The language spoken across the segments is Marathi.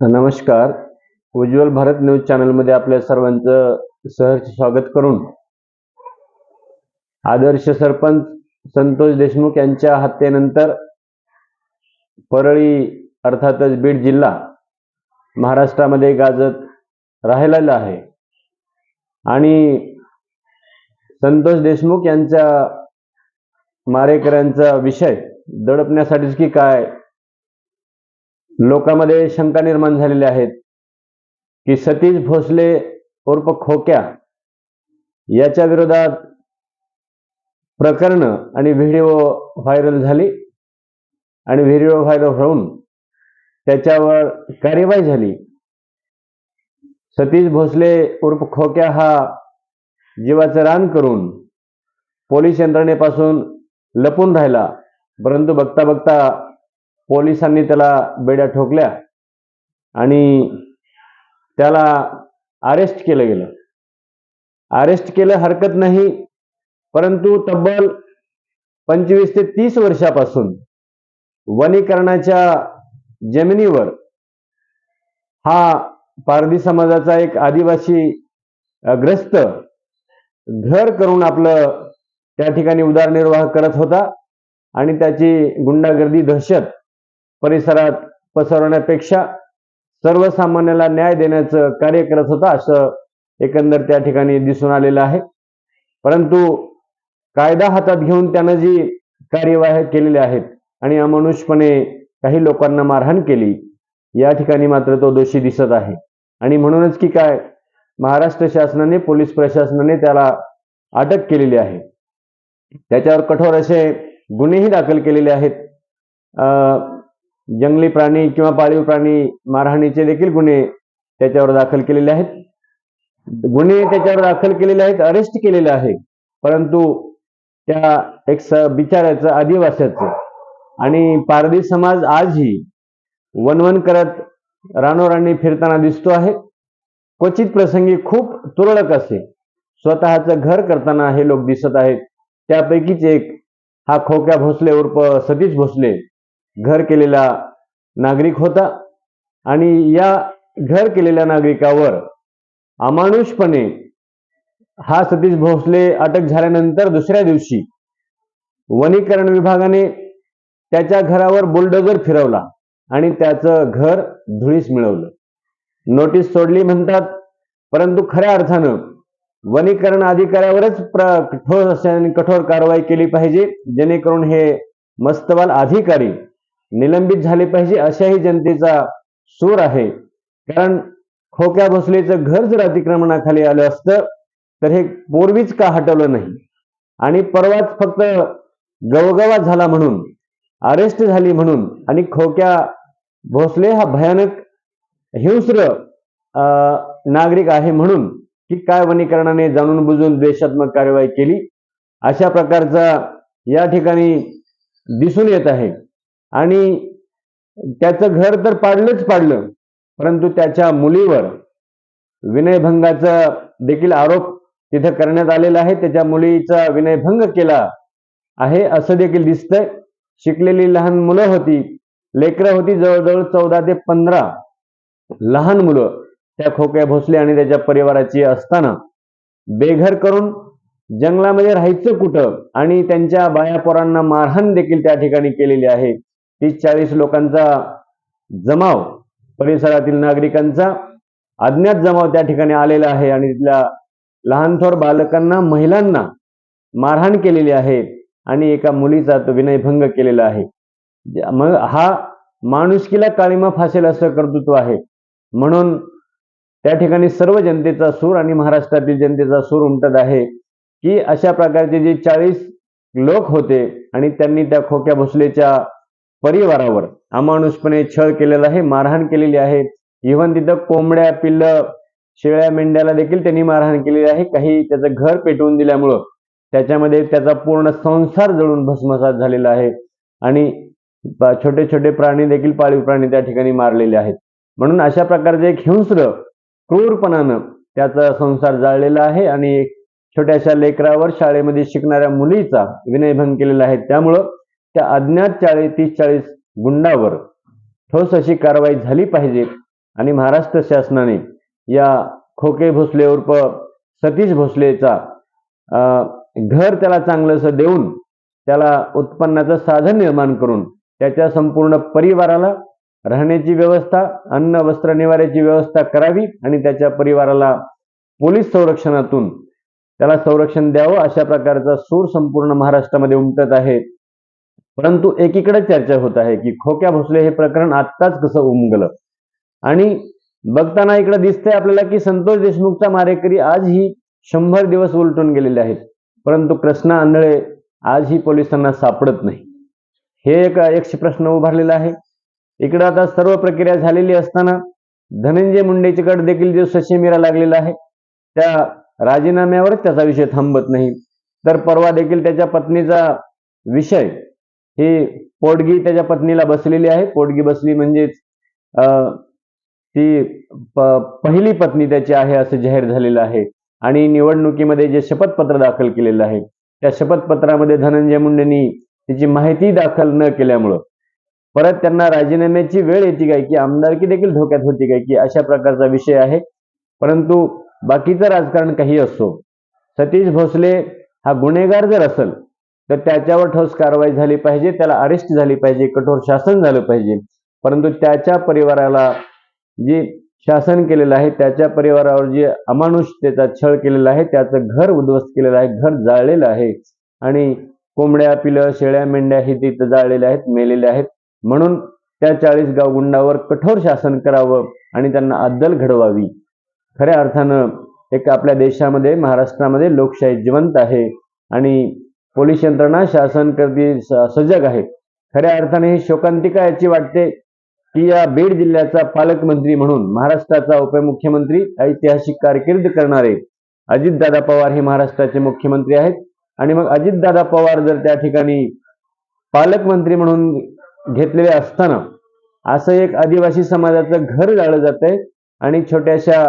नमस्कार. उज्ज्वल भारत न्यूज चॅनलमध्ये आपल्या सर्वांचं सहर्ष स्वागत करून आदर्श सरपंच संतोष देशमुख यांच्या हत्येनंतर परळी अर्थातच बीड जिल्हा महाराष्ट्रामध्ये गाजत राहिलेला आहे. आणि संतोष देशमुख यांच्या मारेकऱ्यांचा विषय दडपण्यासाठीच की काय लोकांमध्ये शंका निर्माण झालेल्या आहेत की सतीश भोसले उर्फ खोक्या याच्या विरोधात प्रकरण आणि व्हिडिओ व्हायरल झाली आणि व्हिडिओ व्हायरल होऊन त्याच्यावर कार्यवाही झाली. सतीश भोसले उर्फ खोक्या हा जीवाचं रान करून पोलीस यंत्रणेपासून लपून राहिला परंतु बघता बघता पोलिसांनी त्याला बेड्या ठोकल्या आणि त्याला अरेस्ट केलं गेलं. अरेस्ट केलं हरकत नाही परंतु तब्बल पंचवीस ते तीस वर्षापासून वनीकरणाच्या जमिनीवर हा पारधी समाजाचा एक आदिवासी ग्रस्त घर करून आपलं त्या ठिकाणी उदरनिर्वाह करत होता आणि त्याची गुंडागर्दी दहशत परिसरात पसरवण्यापेक्षा सर्वसामान्याला न्याय देण्याचं कार्य करत होता असं एकंदर त्या ठिकाणी दिसून आलेलं आहे. परंतु कायदा हातात घेऊन त्यानं जी कार्यवाही केलेल्या आहेत आणि अमानुषपणे काही लोकांना मारहाण केली या ठिकाणी मात्र तो दोषी दिसत आहे. आणि म्हणूनच की काय महाराष्ट्र शासनाने पोलीस प्रशासनाने त्याला अटक केलेली आहे. त्याच्यावर कठोर असे गुन्हेही दाखल केलेले आहेत. अं, जंगली प्राणी किंवा पाळीव प्राणी मारहाणीचे देखील गुन्हे त्याच्यावर दाखल केलेले आहेत. गुन्हे त्याच्यावर दाखल केलेले आहेत अरेस्ट केलेले आहे. परंतु त्या एक स बिचाऱ्याचं आदिवासाचं आणि पारधी समाज आजही वनवन करत रानोरांनी फिरताना दिसतो आहे. क्वचित प्रसंगी खूप तुरळक असे स्वतःचं घर करताना हे लोक दिसत आहेत. त्यापैकीच एक हा खोक्या भोसले उर्फ सतीश भोसले घर केलेला नागरिक होता आणि या घर केलेल्या नागरिकावर अमानुषपणे हा सतीश भोसले अटक झाल्यानंतर दुसऱ्या दिवशी वनीकरण विभागाने त्याच्या घरावर बुलडोजर फिरवला आणि त्याचं घर धुळीस मिळवलं. नोटीस सोडली म्हणतात परंतु खऱ्या अर्थानं वनीकरण अधिकाऱ्यावरच प्र ठोस आणि कठोर कारवाई केली पाहिजे जेणेकरून हे मस्तवाल अधिकारी निलंबित झाले पाहिजे अशाही जनतेचा सूर आहे. कारण खोक्या भोसलेचं घर जर अतिक्रमणाखाली आलं असतं तर हे पूर्वीच का हटवलं नाही? आणि परवाच फक्त गवगवा झाला म्हणून अरेस्ट झाली म्हणून आणि खोक्या भोसले हा भयानक हिंस्र अं, नागरिक आहे म्हणून की काय वनीकरणाने जाणून बुजून द्वेषात्मक कारवाई केली अशा प्रकारचा या ठिकाणी दिसून येत आहे. आणि त्याचं घर तर पाडलंच पाडलं परंतु त्याच्या मुलीवर विनयभंगाचा देखील आरोप तिथे करण्यात आलेला आहे. त्याच्या मुलीचा विनयभंग केला आहे असं देखील दिसतंय. शिकलेली लहान मुलं होती लेकरं होती जवळजवळ चौदा ते पंधरा लहान मुलं. त्या खोक्या भोसले आणि त्याच्या परिवाराची असताना बेघर करून जंगलामध्ये राहायचं कुठं आणि त्यांच्या बाया पोरांना मारहाण देखील त्या ठिकाणी केलेली आहे. तीस चाळीस लोकांचा जमाव परिसरातील नागरिकांचा अज्ञात जमाव त्या ठिकाणी आलेला आहे आणि तिथल्या लहानथोर बालकांना महिलांना मारहाण केलेली आहे आणि एका मुलीचा तो विनयभंग केलेला आहे. मग हा माणुसकीला काळीमा फासेल असं कर्तृत्व आहे. म्हणून त्या ठिकाणी सर्व जनतेचा सूर आणि महाराष्ट्रातील जनतेचा सूर उमटत आहे की अशा प्रकारचे जे चाळीस लोक होते आणि त्यांनी त्या खोक्या भोसलेच्या परिवारावर. अमानुषपणे छळ केलेला आहे मारहाण केलेली आहे. इव्हन तिथं कोंबड्या पिल्ल शेळ्या मेंढ्याला देखील त्यांनी मारहाण केलेली आहे. काही त्याचं घर पेटवून दिल्यामुळं त्याच्यामध्ये त्याचा पूर्ण संसार जळून भस्मसात झालेला आहे. आणि छोटे छोटे प्राणी देखील पाळीव प्राणी त्या ठिकाणी मारलेले आहेत. म्हणून अशा प्रकारचे एक हिंस्र क्रूरपणानं त्याचा संसार जाळलेला आहे आणि छोट्याशा लेकरावर शाळेमध्ये शिकणाऱ्या मुलीचा विनयभंग केलेला आहे. त्यामुळं त्या अज्ञात चाळीस तीस चाळीस गुंडावर ठोस अशी कारवाई झाली पाहिजे आणि महाराष्ट्र शासनाने या खोके भोसले उर्फ सतीश भोसलेचा अं, घर त्याला चांगलंसं देऊन त्याला उत्पन्नाचं साधन निर्माण करून त्याच्या संपूर्ण परिवाराला राहण्याची व्यवस्था अन्न वस्त्र निवाऱ्याची व्यवस्था करावी आणि त्याच्या परिवाराला पोलीस संरक्षणातून त्याला संरक्षण द्यावं अशा प्रकारचा सूर संपूर्ण महाराष्ट्रामध्ये उमटत आहे. परंतु एकीकडे चर्चा होत आहे की खोक्या भोसले हे प्रकरण आत्ताच कसं उमगलं? आणि बघताना इकडे दिसतंय आपल्याला की संतोष देशमुखचा मारेकरी आजही शंभर दिवस उलटून गेलेले आहेत. परंतु कृष्णा आंधळे आजही पोलिसांना सापडत नाही. हे एक एक प्रश्न उभारलेला आहे. इकडं आता सर्व प्रक्रिया झालेली असताना धनंजय मुंडेच्याकडे देखील जो सशिमिरा लागलेला आहे त्या राजीनाम्यावरच त्याचा विषय थांबत नाही. तर परवा देखील त्याच्या पत्नीचा विषय ही पोटगी त्याच्या पत्नीला बसलेली आहे. पोटगी बसली म्हणजेच अं, ती पहिली पत्नी त्याची आहे असं जाहीर झालेलं आहे. आणि निवडणुकीमध्ये जे शपथपत्र दाखल केलेलं आहे त्या शपथपत्रामध्ये धनंजय मुंडेंनी त्याची माहिती दाखल न केल्यामुळं परत त्यांना राजीनाम्याची वेळ येते काय की आमदारकी देखील धोक्यात होती काय की अशा प्रकारचा विषय आहे. परंतु बाकीचं राजकारण काही असो सतीश भोसले हा गुन्हेगार जर असेल तर त्याच्यावर ठोस कारवाई झाली पाहिजे त्याला अरेस्ट झाली पाहिजे कठोर शासन झालं पाहिजे. परंतु त्याच्या परिवाराला जे शासन केलेलं आहे त्याच्या परिवारावर जे अमानुषतेचा छळ केलेला आहे त्याचं घर उद्ध्वस्त केलेलं आहे घर जाळलेलं आहे. आणि कोंबड्या पिलं शेळ्या मेंढ्या हे तिथं जाळलेल्या आहेत मेलेल्या आहेत. म्हणून त्या चाळीस गाव गुंडावर कठोर शासन करावं आणि त्यांना अद्दल घडवावी. खऱ्या अर्थानं एक आपल्या देशामध्ये महाराष्ट्रामध्ये लोकशाही जिवंत आहे. आणि पोलीस यंत्रणा शासन करते सजग आहे. खऱ्या अर्थाने ही शोकांतिका याची वाटते की या बीड जिल्ह्याचा पालकमंत्री म्हणून महाराष्ट्राचा उपमुख्यमंत्री ऐतिहासिक कारकीर्द करणारे अजितदादा पवार हे महाराष्ट्राचे मुख्यमंत्री आहेत. आणि मग अजितदादा पवार जर त्या ठिकाणी पालकमंत्री म्हणून घेतलेले असताना असं एक आदिवासी समाजाचं घर जाळलं जात आहे आणि छोट्याशा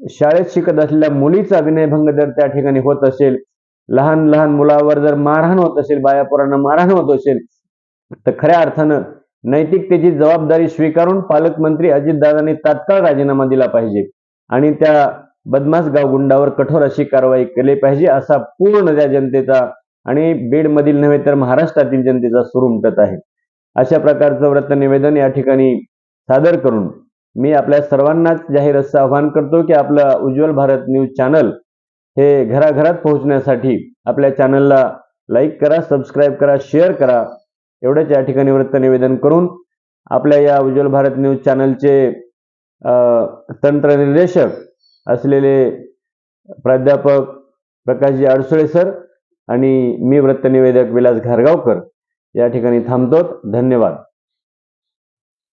शाळेत शिकत असलेल्या मुलीचा विनयभंग जर त्या ठिकाणी होत असेल लहान लहान मुलावर जर मारहाण होत असेल बायापोरांना मारहाण होत असेल तर खऱ्या अर्थानं नैतिकतेची जबाबदारी स्वीकारून पालकमंत्री अजितदादांनी तात्काळ राजीनामा दिला पाहिजे आणि त्या बदमाश गावगुंडावर कठोर अशी कारवाई केली पाहिजे असा पूर्ण त्या जनतेचा आणि बीडमधील नव्हे तर महाराष्ट्रातील जनतेचा सूर उमटत आहे. अशा प्रकारचं व्रत निवेदन या ठिकाणी सादर करून मी आपल्या सर्वांनाच जाहीर असं आवाहन करतो की आपलं उज्ज्वल भारत न्यूज चॅनल हे घराघरात पोहोचण्यासाठी आपल्या चॅनलला लाईक करा सबस्क्राईब करा शेअर करा. एवढंच या ठिकाणी वृत्त निवेदन करून आपल्या या उज्ज्वल भारत न्यूज चॅनलचे तंत्रनिर्देशक असलेले प्राध्यापक प्रकाशजी अडसुळे सर आणि मी वृत्तनिवेदक विलास घारगावकर या ठिकाणी थांबतो धन्यवाद.